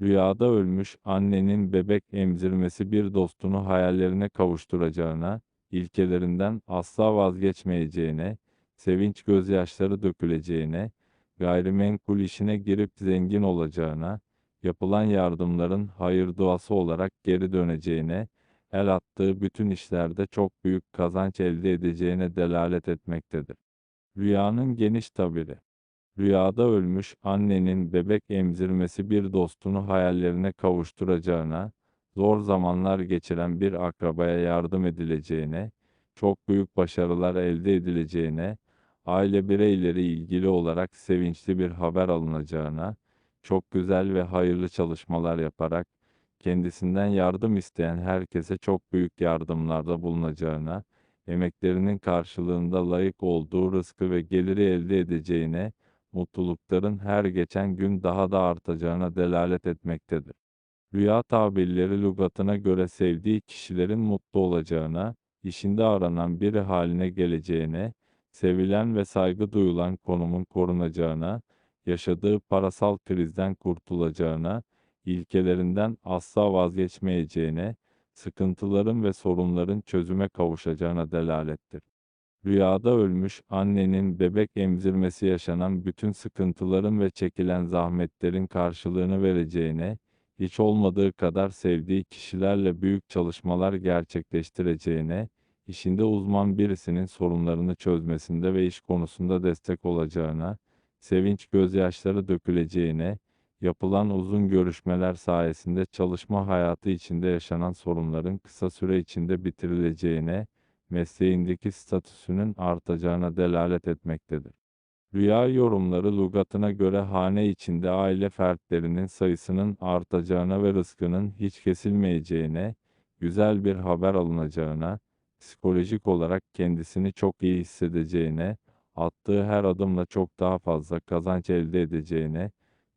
Rüyada ölmüş annenin bebek emzirmesi bir dostunu hayallerine kavuşturacağına, ilkelerinden asla vazgeçmeyeceğine, sevinç gözyaşları döküleceğine, gayrimenkul işine girip zengin olacağına, yapılan yardımların hayır duası olarak geri döneceğine, el attığı bütün işlerde çok büyük kazanç elde edeceğine delalet etmektedir. Rüyanın geniş tabiri Rüyada ölmüş annenin bebek emzirmesi bir dostunu hayallerine kavuşturacağına, zor zamanlar geçiren bir akrabaya yardım edileceğine, çok büyük başarılar elde edileceğine, aile bireyleri ilgili olarak sevinçli bir haber alınacağına, çok güzel ve hayırlı çalışmalar yaparak, kendisinden yardım isteyen herkese çok büyük yardımlarda bulunacağına, emeklerinin karşılığında layık olduğu rızkı ve geliri elde edeceğine, mutlulukların her geçen gün daha da artacağına delalet etmektedir. Rüya tabirleri lügatına göre sevdiği kişilerin mutlu olacağına, işinde aranan biri haline geleceğine, sevilen ve saygı duyulan konumun korunacağına, yaşadığı parasal krizden kurtulacağına, ilkelerinden asla vazgeçmeyeceğine, sıkıntıların ve sorunların çözüme kavuşacağına delalettir. Rüyada ölmüş annenin bebek emzirmesi yaşanan bütün sıkıntıların ve çekilen zahmetlerin karşılığını vereceğine, hiç olmadığı kadar sevdiği kişilerle büyük çalışmalar gerçekleştireceğine, işinde uzman birisinin sorunlarını çözmesinde ve iş konusunda destek olacağına, sevinç gözyaşları döküleceğine, yapılan uzun görüşmeler sayesinde çalışma hayatı içinde yaşanan sorunların kısa süre içinde bitirileceğine, mesleğindeki statüsünün artacağına delalet etmektedir. Rüya yorumları lügatına göre hane içinde aile fertlerinin sayısının artacağına ve rızkının hiç kesilmeyeceğine, güzel bir haber alınacağına, psikolojik olarak kendisini çok iyi hissedeceğine, attığı her adımla çok daha fazla kazanç elde edeceğine,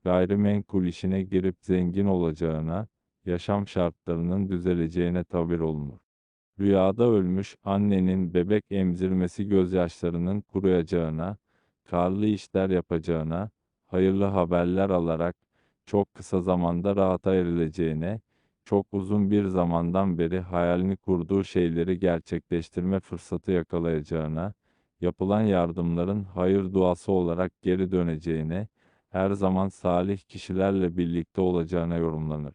gayrimenkul işine girip zengin olacağına, yaşam şartlarının düzeleceğine tabir olunur. Rüyada ölmüş annenin bebek emzirmesi gözyaşlarının kuruyacağına, karlı işler yapacağına, hayırlı haberler alarak çok kısa zamanda rahata erileceğine, çok uzun bir zamandan beri hayalini kurduğu şeyleri gerçekleştirme fırsatı yakalayacağına, yapılan yardımların hayır duası olarak geri döneceğine, her zaman salih kişilerle birlikte olacağına yorumlanır.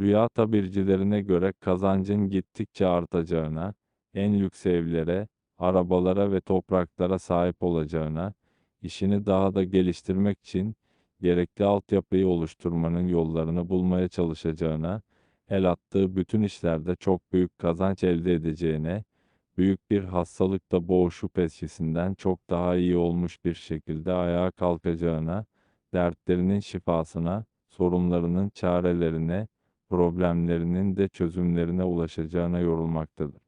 Rüya tabircilerine göre kazancın gittikçe artacağına, en lüks evlere, arabalara ve topraklara sahip olacağına, işini daha da geliştirmek için gerekli altyapıyı oluşturmanın yollarını bulmaya çalışacağına, el attığı bütün işlerde çok büyük kazanç elde edeceğine, büyük bir hastalıkta boğuşup eskisinden çok daha iyi olmuş bir şekilde ayağa kalkacağına, dertlerinin şifasına, sorunlarının çarelerine, problemlerinin de çözümlerine ulaşacağına yorulmaktadır.